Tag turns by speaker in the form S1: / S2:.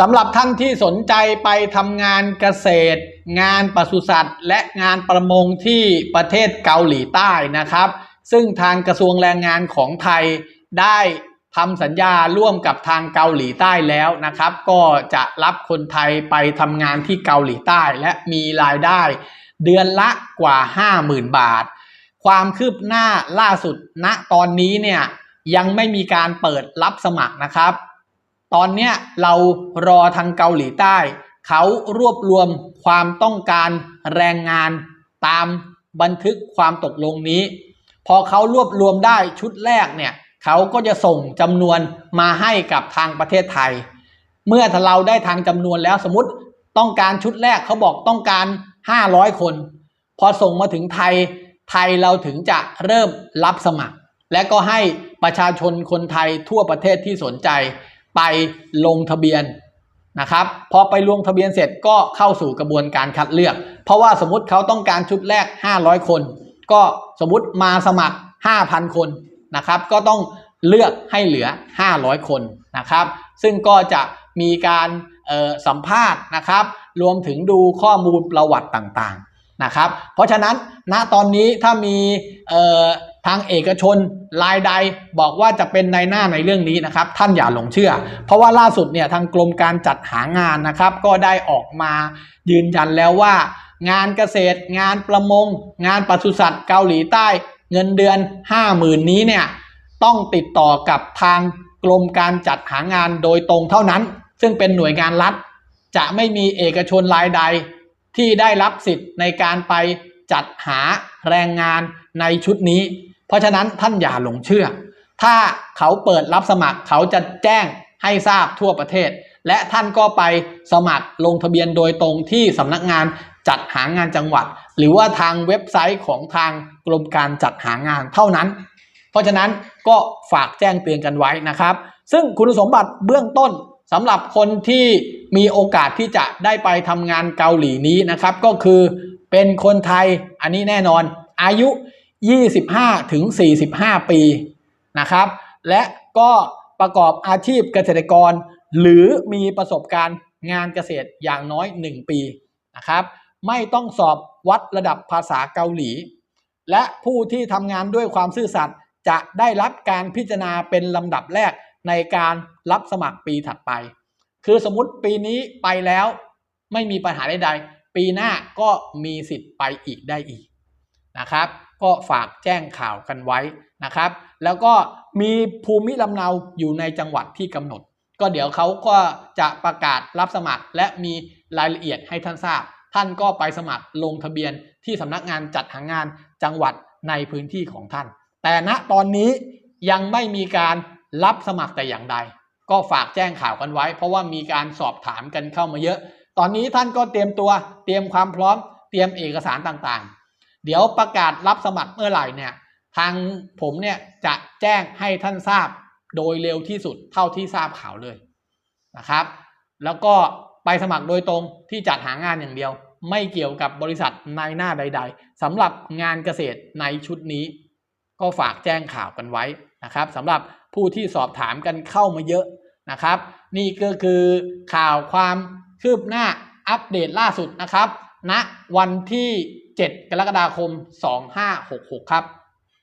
S1: สำหรับท่านที่สนใจไปทำงานเกษตร งานปศุสัตว์ และงานประมงที่ประเทศเกาหลีใต้นะครับ ซึ่งทางกระทรวงแรงงานของไทยได้ทำสัญญาร่วมกับทางเกาหลีใต้แล้วนะครับ ก็จะรับคนไทยไปทำงานที่เกาหลีใต้และมีรายได้ เดือนละกว่า 50,000 บาท ความคืบหน้าล่าสุดณตอนนี้เนี่ยยังไม่มีการเปิดรับสมัครนะครับ ตอนเนี้ยเรารอทางเกาหลีใต้ เขารวบรวมความต้องการแรงงานตามบันทึกความตกลงนี้ พอเขารวบรวมได้ชุดแรกเนี่ยเขาก็จะส่งจำนวนมาให้กับทางประเทศไทย เมื่อเราได้ทางจำนวนแล้วสมมติต้องการชุดแรกเขาบอกต้องการ 500 คน พอส่งมาถึงไทย ไทยเราถึงจะเริ่มรับสมัคร และก็ให้ประชาชนคนไทยทั่วประเทศที่สนใจ ไปลงทะเบียนนะครับพอไปลงทะเบียนเสร็จก็เข้าสู่กระบวนการคัดเลือก เพราะว่าสมมติเขาต้องการชุดแรก 500 คน ก็สมมติมาสมัคร 5,000 คนนะครับ ก็ต้องเลือกให้เหลือ 500 คนนะครับ ซึ่งก็จะมีการสัมภาษณ์นะครับ รวมถึงดูข้อมูลประวัติต่างๆนะครับ เพราะฉะนั้นณตอนนี้ถ้ามี ทางเอกชนรายใดบอกว่าจะเป็นในหน้าในเรื่องนี้นะครับ ท่านอย่าหลงเชื่อ เพราะว่าล่าสุดเนี่ยทางกรมการจัดหางานนะครับ ก็ได้ออกมายืนยันแล้วว่า งานเกษตร งานประมง งานปศุสัตว์เกาหลีใต้ เงินเดือน 50,000 นี้เนี่ยต้องติดต่อกับทางกรมการจัดหางานโดยตรงเท่านั้น ซึ่งเป็นหน่วยงานรัฐ จะไม่มีเอกชนรายใด ที่ได้รับสิทธิ์ในการไปจัดหาแรงงานในชุดนี้ เพราะฉะนั้นท่านอย่าหลงเชื่อ ถ้าเขาเปิดรับสมัครเขาจะแจ้งให้ทราบทั่วประเทศ และท่านก็ไปสมัครลงทะเบียนโดยตรงที่สำนักงานจัดหางานจังหวัด หรือว่าทางเว็บไซต์ของทางกรมการจัดหางานเท่านั้น เพราะฉะนั้นก็ฝากแจ้งเตือนกันไว้นะครับ ซึ่งคุณสมบัติเบื้องต้นสำหรับคนที่มีโอกาสที่จะได้ไปทำงานเกาหลีนี้นะครับ ก็คือเป็นคนไทยอันนี้แน่นอนอายุ 25 ถึง 45 ปีนะครับ และก็ประกอบอาชีพเกษตรกร หรือมีประสบการณ์งานเกษตรอย่างน้อย 1 ปีนะครับ ไม่ต้องสอบวัดระดับภาษาเกาหลี และผู้ที่ทำงานด้วยความซื่อสัตย์จะได้รับการพิจารณาเป็นลำดับแรกในการรับสมัครปีถัดไป คือสมมติปีนี้ไปแล้วไม่มีปัญหาใดๆ ปีหน้าก็มีสิทธิ์ไปอีกได้อีกนะครับ ก็ฝากแจ้งข่าวกันไว้นะครับ แล้วก็มีภูมิลำเนาอยู่ในจังหวัดที่กำหนด ก็เดี๋ยวเขาก็จะประกาศรับสมัคร และมีรายละเอียดให้ท่านทราบ ท่านก็ไปสมัครลงทะเบียนที่สำนักงานจัดหางานจังหวัดในพื้นที่ของท่าน แต่ณตอนนี้ยังไม่มีการรับสมัครแต่อย่างใด ก็ฝากแจ้งข่าวกันไว้ เพราะว่ามีการสอบถามกันเข้ามาเยอะ ตอนนี้ท่านก็เตรียมตัว เตรียมความพร้อม เตรียมเอกสารต่างๆ เดี๋ยวประกาศรับสมัครเมื่อไหร่เนี่ย ทางผมเนี่ยจะแจ้งให้ท่านทราบโดยเร็วที่สุดเท่าที่ทราบข่าวเลยนะครับ แล้วก็ไปสมัครโดยตรงที่จัดหางานอย่างเดียว ไม่เกี่ยวกับบริษัทในหน้าใด ๆสำหรับงานเกษตรในชุดนี้ ก็ฝากแจ้งข่าวกันไว้นะครับสำหรับผู้ที่สอบถามกันเข้ามาเยอะนะครับ นี่ก็คือข่าวความคืบหน้าอัปเดตล่าสุดนะครับ ณนะวันที่ 7 กรกฎาคม 2566 ครับ